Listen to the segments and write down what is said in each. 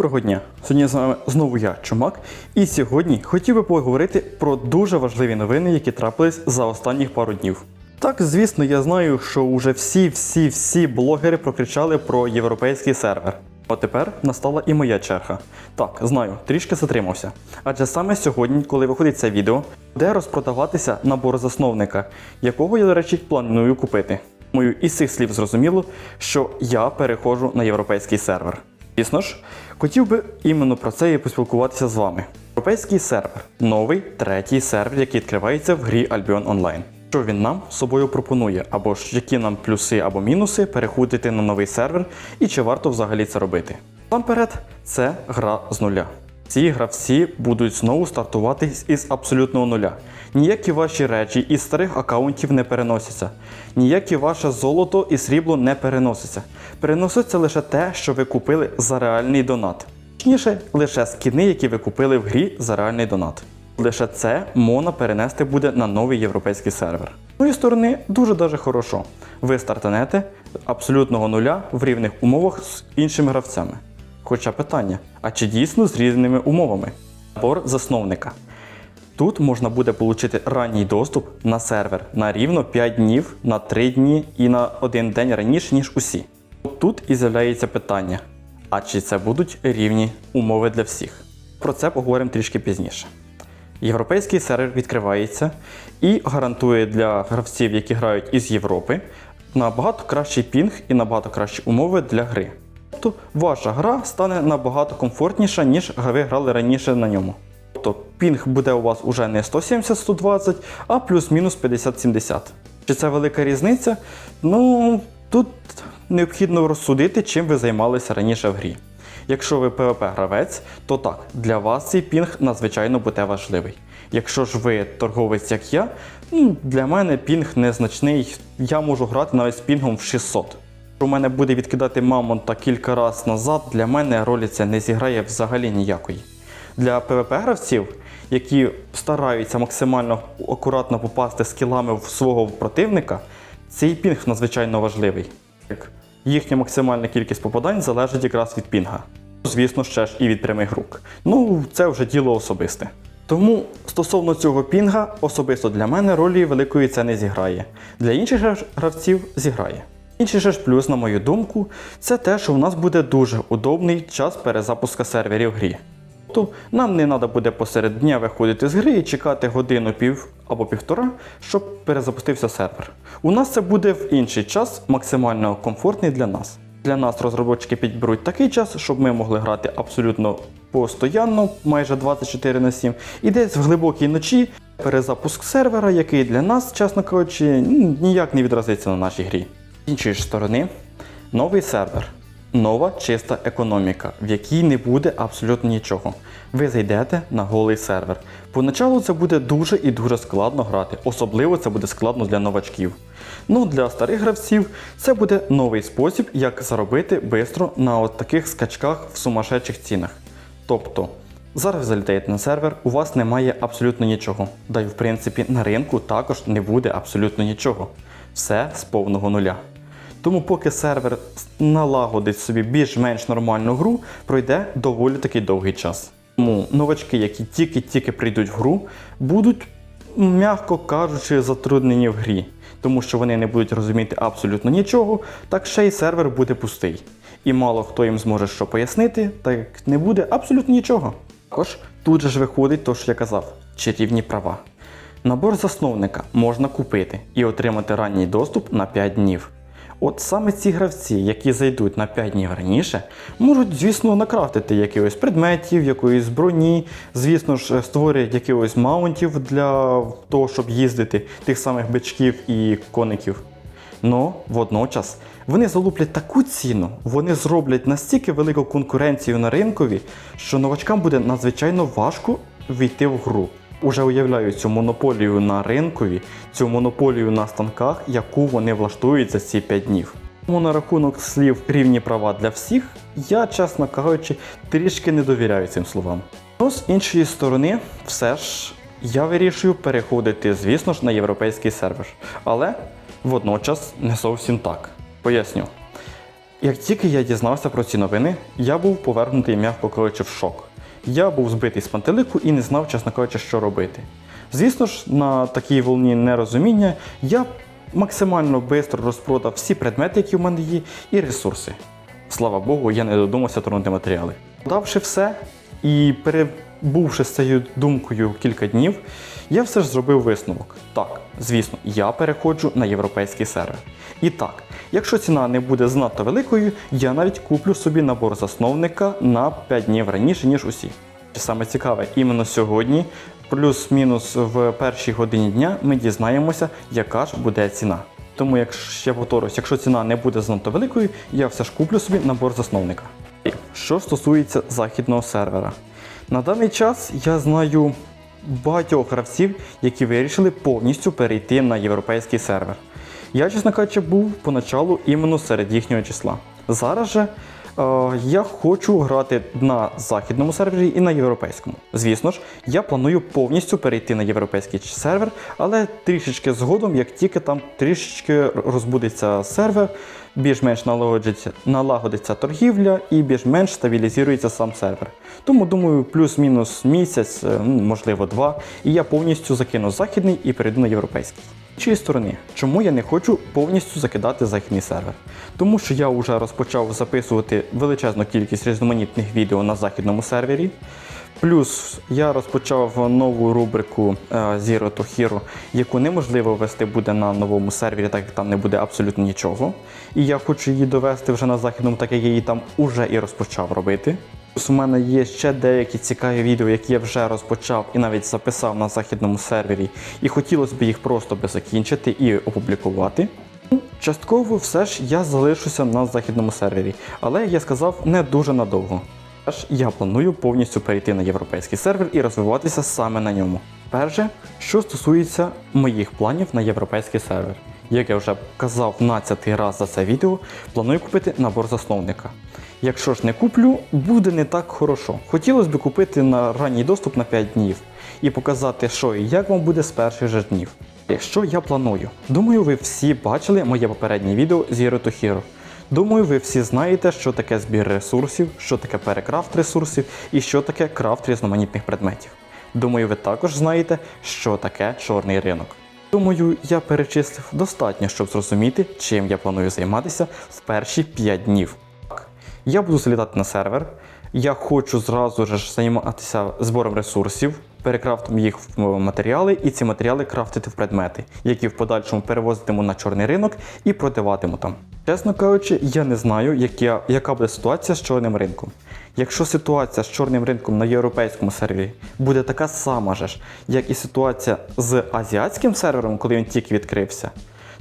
Доброго дня! Сьогодні з вами знову я, Чумак, і сьогодні хотів би поговорити про дуже важливі новини, які трапились за останніх пару днів. Так, звісно, я знаю, що уже всі, всі, всі блогери прокричали про європейський сервер. От тепер настала і моя черга. Так, знаю, трішки затримався. Адже саме сьогодні, коли виходить це відео, буде розпродаватися набор засновника, якого я, до речі, планую купити. Мою із цих слів зрозуміло, що я переходжу на європейський сервер. Звісно ж, хотів би іменно про це і поспілкуватися з вами. Європейський сервер новий третій сервер, який відкривається в грі Albion Online. Що він нам собою пропонує, або ж які нам плюси або мінуси переходити на новий сервер, і чи варто взагалі це робити. Насамперед, це гра з нуля. Ці гравці будуть знову стартувати із абсолютного нуля. Ніякі ваші речі із старих аккаунтів не переносяться. Ніяке ваше золото і срібло не переноситься. Переноситься лише те, що ви купили за реальний донат. Точніше, лише скіни, які ви купили в грі за реальний донат. Лише це можна перенести буде на новий європейський сервер. З моєї сторони, дуже даже хорошо. Ви стартанете абсолютного нуля в рівних умовах з іншими гравцями. Хоча питання: а чи дійсно з різними умовами? Набор засновника. Тут можна буде отримати ранній доступ на сервер на рівно 5 днів, на 3 дні і на один день раніше, ніж усі. Тут і з'являється питання: а чи це будуть рівні умови для всіх? Про це поговоримо трішки пізніше. Європейський сервер відкривається і гарантує для гравців, які грають із Європи, набагато кращий пінг і набагато кращі умови для гри. Тобто ваша гра стане набагато комфортніша, ніж ви грали раніше на ньому. Тобто пінг буде у вас уже не 170-120, а плюс-мінус 50-70. Чи це велика різниця? Ну, тут необхідно розсудити, чим ви займалися раніше в грі. Якщо ви PvP-гравець, то так, для вас цей пінг надзвичайно буде важливий. Якщо ж ви торговець, як я, для мене пінг незначний, я можу грати навіть з пінгом в 600. У мене буде відкидати мамонта кілька разів назад, для мене ролі це не зіграє взагалі ніякої. Для PvP-гравців, які стараються максимально акуратно попасти скілами в свого противника, цей пінг надзвичайно важливий. Їхня максимальна кількість попадань залежить якраз від пінга. Звісно, ще ж і від прямих рук. Ну, це вже діло особисте. Тому стосовно цього пінга, особисто для мене ролі великої це не зіграє. Для інших гравців зіграє. Інший же ж плюс, на мою думку, це те, що в нас буде дуже удобний час перезапуска серверів грі. Тобто нам не треба буде посеред дня виходити з гри і чекати годину пів або півтора, щоб перезапустився сервер. У нас це буде в інший час, максимально комфортний для нас. Для нас розробники підберуть такий час, щоб ми могли грати абсолютно постоянно, майже 24 на 7, і десь в глибокій ночі перезапуск сервера, який для нас, чесно кажучи, ніяк не відразиться на нашій грі. З іншої сторони, новий сервер. Нова чиста економіка, в якій не буде абсолютно нічого. Ви зайдете на голий сервер. Поначалу це буде дуже і дуже складно грати, особливо це буде складно для новачків. Ну для старих гравців це буде новий спосіб, як заробити швидко на от таких скачках в сумасшедших цінах. Тобто, зараз залітаєте на сервер, у вас немає абсолютно нічого. Да й в принципі на ринку також не буде абсолютно нічого. Все з повного нуля. Тому поки сервер налагодить собі більш-менш нормальну гру, пройде доволі таки довгий час. Тому новачки, які тільки-тільки прийдуть в гру, будуть, м'яко кажучи, затруднені в грі, тому що вони не будуть розуміти абсолютно нічого, так ще й сервер буде пустий. І мало хто їм зможе що пояснити, так як не буде абсолютно нічого. Також тут же ж виходить то, що я казав, чарівні права. Набор засновника можна купити і отримати ранній доступ на 5 днів. От саме ці гравці, які зайдуть на 5 днів раніше, можуть, звісно, накрафтити якихось предметів, якоїсь броні, звісно ж, створять якихось маунтів для того, щоб їздити, тих самих бичків і коників. Но водночас вони залуплять таку ціну, вони зроблять настільки велику конкуренцію на ринкові, що новачкам буде надзвичайно важко війти в гру. Уже уявляю цю монополію на ринкові, цю монополію на станках, яку вони влаштують за ці 5 днів. Тому на рахунок слів рівні права для всіх, я, чесно кажучи, трішки не довіряю цим словам. Ну, з іншої сторони, все ж я вирішую переходити, звісно ж, на європейський сервер. Але водночас не зовсім так. Поясню. Як тільки я дізнався про ці новини, я був повергнутий, м'яко кажучи, в шок. Я був збитий з пантелику і не знав, чесно кажучи, що робити. Звісно ж, на такій волні нерозуміння я максимально швидко розпродав всі предмети, які в мене є, і ресурси. Слава Богу, я не додумався торгнути матеріали. Давши все і перебувши з цією думкою кілька днів, я все ж зробив висновок. Так, звісно, я переходжу на європейський сервер. І так, якщо ціна не буде занадто великою, я навіть куплю собі набор засновника на 5 днів раніше, ніж усі. Саме цікаве, іменно сьогодні, плюс-мінус в першій годині дня, ми дізнаємося, яка ж буде ціна. Тому, якщо ще повторюсь, якщо ціна не буде занадто великою, я все ж куплю собі набор засновника. Що стосується західного сервера, на даний час я знаю багатьох гравців, які вирішили повністю перейти на європейський сервер. Я, чесно кажучи, був поначалу іменно серед їхнього числа. Зараз же е, я хочу грати на західному сервері і на європейському. Звісно ж, я планую повністю перейти на європейський сервер, але трішечки згодом, як тільки там трішечки розбудеться сервер, більш-менш налагодиться, налагодиться торгівля і більш-менш стабілізується сам сервер. Тому думаю, плюс-мінус місяць, можливо, два, і я повністю закину західний і перейду на європейський. Іншої сторони, чому я не хочу повністю закидати західний сервер? Тому що я вже розпочав записувати величезну кількість різноманітних відео на західному сервері. Плюс я розпочав нову рубрику е, Zero to Hero, яку неможливо ввести буде на новому сервері, так як там не буде абсолютно нічого. І я хочу її довести вже на західному, так як я її там уже і розпочав робити. У мене є ще деякі цікаві відео, які я вже розпочав і навіть записав на західному сервері, і хотілося б їх просто би закінчити і опублікувати. Частково все ж я залишуся на західному сервері, але як я сказав, не дуже надовго. Тож я планую повністю перейти на європейський сервер і розвиватися саме на ньому. Перше, що стосується моїх планів на європейський сервер. Як я вже казав 12 раз за це відео, планую купити набор засновника. Якщо ж не куплю, буде не так хорошо. Хотілося б купити на ранній доступ на 5 днів і показати, що і як вам буде з перших же днів. Що я планую? Думаю, ви всі бачили моє попереднє відео Zero to Hero. Думаю, ви всі знаєте, що таке збір ресурсів, що таке перекрафт ресурсів і що таке крафт різноманітних предметів. Думаю, ви також знаєте, що таке чорний ринок. Думаю, я перечислив достатньо, щоб зрозуміти, чим я планую займатися в перші 5 днів. Я буду залітати на сервер. Я хочу зразу ж займатися збором ресурсів, перекрафтом їх в матеріали, і ці матеріали крафтити в предмети, які в подальшому перевозитиму на чорний ринок і продаватиму там. Чесно кажучи, я не знаю, яка, яка буде ситуація з чорним ринком. Якщо ситуація з чорним ринком на європейському сервері буде така сама ж, як і ситуація з азіатським сервером, коли він тільки відкрився,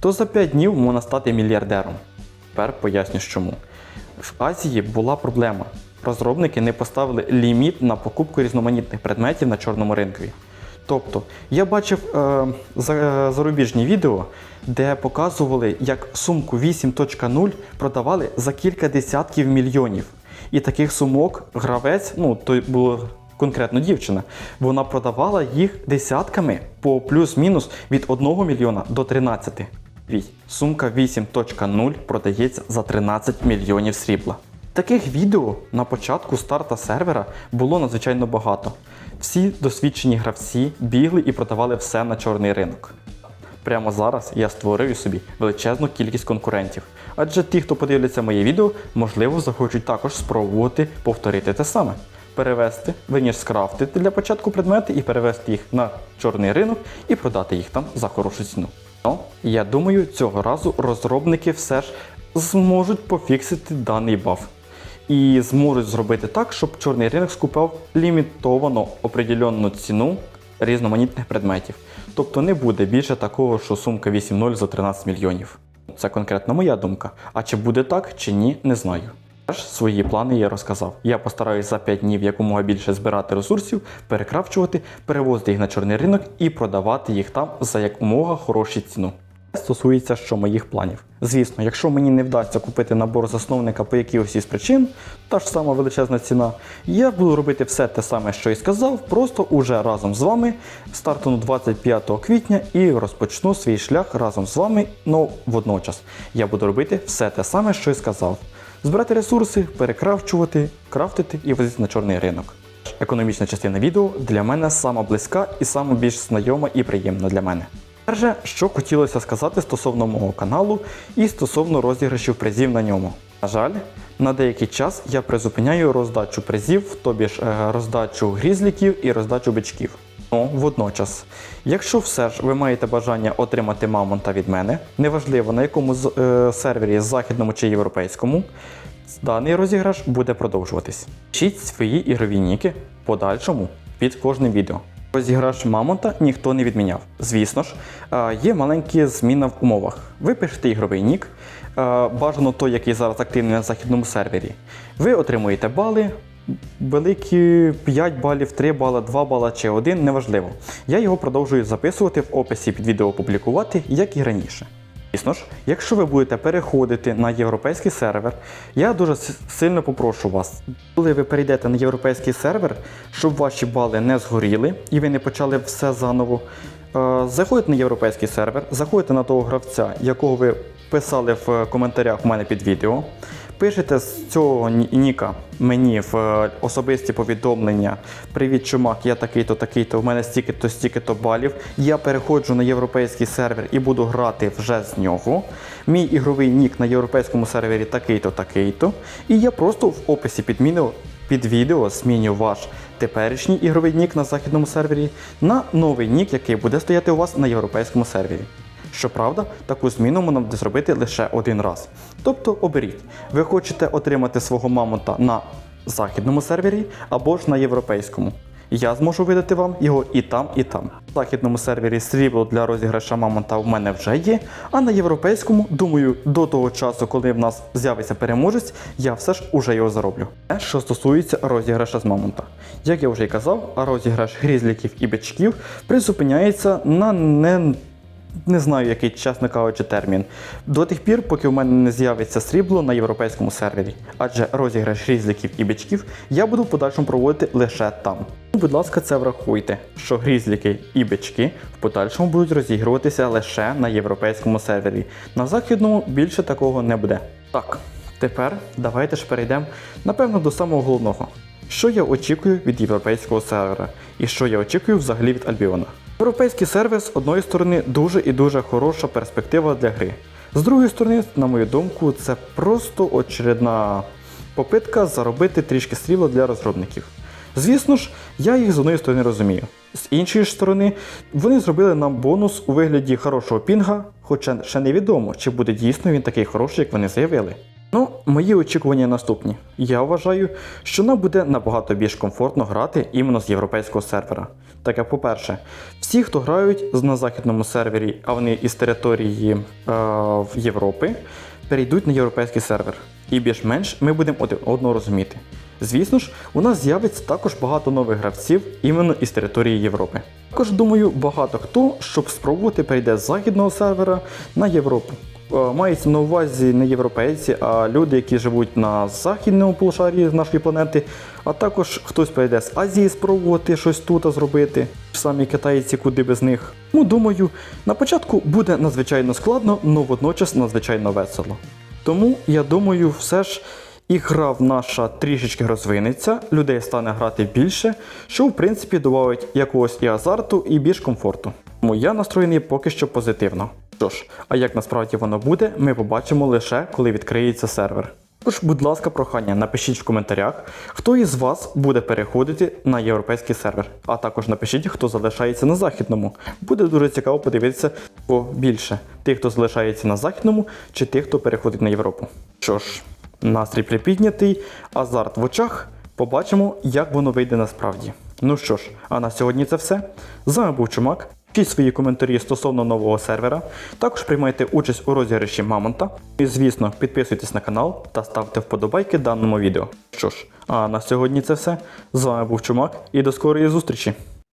то за 5 днів можна стати мільярдером. Тепер поясню чому. В Азії була проблема. Розробники не поставили ліміт на покупку різноманітних предметів на чорному ринку. Тобто, я бачив е, зарубіжні відео, де показували, як сумку 8.0 продавали за кілька десятків мільйонів. І таких сумок гравець, ну то була конкретно дівчина, вона продавала їх десятками по плюс-мінус від 1 мільйона до 13. Віть, Сумка 8.0 продається за 13 мільйонів срібла. Таких відео на початку старта сервера було надзвичайно багато. Всі досвідчені гравці бігли і продавали все на чорний ринок. Прямо зараз я створюю собі величезну кількість конкурентів, адже ті, хто подивляться моє відео, можливо, захочуть також спробувати повторити те саме. Перевести, верніше скрафтити для початку предмети і перевести їх на чорний ринок і продати їх там за хорошу ціну. Я думаю, цього разу розробники все ж зможуть пофіксити даний баф. І зможуть зробити так, щоб чорний ринок скупав лімітовано определенну ціну різноманітних предметів. Тобто не буде більше такого, що сумка 8.0 за 13 мільйонів. Це конкретно моя думка. А чи буде так, чи ні, не знаю. Теж свої плани я розказав. Я постараюсь за 5 днів якомога більше збирати ресурсів, перекрафчувати, перевозити їх на чорний ринок і продавати їх там за якомога хорошу ціну. Стосується що моїх планів. Звісно, якщо мені не вдасться купити набор засновника по якихось із причин, та ж сама величезна ціна, я буду робити все те саме, що і сказав, просто уже разом з вами стартану 25 квітня і розпочну свій шлях разом з вами, ну водночас. Я буду робити все те саме, що і сказав. збирати ресурси, перекрафчувати, крафтити і возити на чорний ринок. Економічна частина відео для мене сама близька і сама більш знайома і приємна для мене. Перше, що хотілося сказати стосовно мого каналу і стосовно розіграшів призів на ньому. На жаль, на деякий час я призупиняю роздачу призів, тобі ж е, роздачу грізліків і роздачу бичків. Ну, водночас, якщо все ж ви маєте бажання отримати мамонта від мене, неважливо на якому з- е, сервері західному чи європейському, даний розіграш буде продовжуватись. Пишіть свої ігрові ніки подальшому під кожним відео. Розіграш мамонта ніхто не відміняв. Звісно ж, е, є маленькі зміни в умовах. Ви пишете ігровий нік, е, бажано той, який зараз активний на західному сервері. Ви отримуєте бали, великі 5 балів, 3 бала, 2 бала чи 1, неважливо. Я його продовжую записувати в описі під відео публікувати, як і раніше. Звісно ж, якщо ви будете переходити на європейський сервер, я дуже сильно попрошу вас, коли ви перейдете на європейський сервер, щоб ваші бали не згоріли і ви не почали все заново. Заходьте Заходите на європейський сервер, заходите на того гравця, якого ви писали в коментарях у мене під відео. Пишете з цього ніка мені в е, особисті повідомлення. Привіт, чумак, я такий-то, такий-то, в мене стільки-то, стільки-то балів. Я переходжу на європейський сервер і буду грати вже з нього. Мій ігровий нік на європейському сервері такий-то, такий-то. І я просто в описі підміни під відео зміню ваш теперішній ігровий нік на західному сервері на новий нік, який буде стояти у вас на європейському сервері. Щоправда, таку зміну можна буде зробити лише один раз. Тобто оберіть, ви хочете отримати свого мамонта на західному сервері або ж на європейському. Я зможу видати вам його і там, і там. На західному сервері срібло для розіграша мамонта в мене вже є, а на європейському, думаю, до того часу, коли в нас з'явиться переможець, я все ж уже його зароблю. Те, що стосується розіграша з мамонта. Як я вже й казав, розіграш грізліків і бичків призупиняється на не не знаю, який, чесно кажучи, термін. До тих пір, поки в мене не з'явиться срібло на європейському сервері. Адже розіграш різликів і бичків я буду в подальшому проводити лише там. Будь ласка, це врахуйте, що грізліки і бички в подальшому будуть розігруватися лише на європейському сервері. На західному більше такого не буде. Так, тепер давайте ж перейдемо, напевно, до самого головного. Що я очікую від європейського сервера, і що я очікую взагалі від Альбіона. Європейський сервер з одної сторони дуже і дуже хороша перспектива для гри. З другої сторони, на мою думку, це просто очередна попитка заробити трішки срібла для розробників. Звісно ж, я їх з одної сторони розумію. З іншої ж сторони, вони зробили нам бонус у вигляді хорошого пінга, хоча ще невідомо, чи буде дійсно він такий хороший, як вони заявили. Ну, мої очікування наступні. Я вважаю, що нам буде набагато більш комфортно грати іменно з європейського сервера. Так по-перше, всі, хто грають на західному сервері, а вони із території е, Європи, перейдуть на європейський сервер. І більш-менш ми будемо один одного розуміти. Звісно ж, у нас з'явиться також багато нових гравців іменно із території Європи. Також думаю, багато хто, щоб спробувати, перейде з західного сервера на Європу. Е, Мається на увазі не європейці, а люди, які живуть на західному полушарі нашої планети, а також хтось прийде з Азії спробувати щось тут зробити. Самі китайці, куди без них. Ну, думаю, на початку буде надзвичайно складно, але водночас надзвичайно весело. Тому я думаю, все ж і гра в наша трішечки розвинеться, людей стане грати більше, що в принципі додавить якогось і азарту, і більш комфорту. Тому я настроєний поки що позитивно. Що ж, а як насправді воно буде, ми побачимо лише коли відкриється сервер. Тож, будь ласка, прохання, напишіть в коментарях, хто із вас буде переходити на європейський сервер, а також напишіть, хто залишається на західному. Буде дуже цікаво подивитися кого більше: тих, хто залишається на західному, чи тих, хто переходить на Європу. Що ж, настрій припіднятий, азарт в очах. Побачимо, як воно вийде насправді. Ну що ж, а на сьогодні це все. З вами був Чумак. Пишіть свої коментарі стосовно нового сервера. Також приймайте участь у розіграші Мамонта. І, звісно, підписуйтесь на канал та ставте вподобайки даному відео. Що ж, а на сьогодні це все. З вами був Чумак і до скорої зустрічі!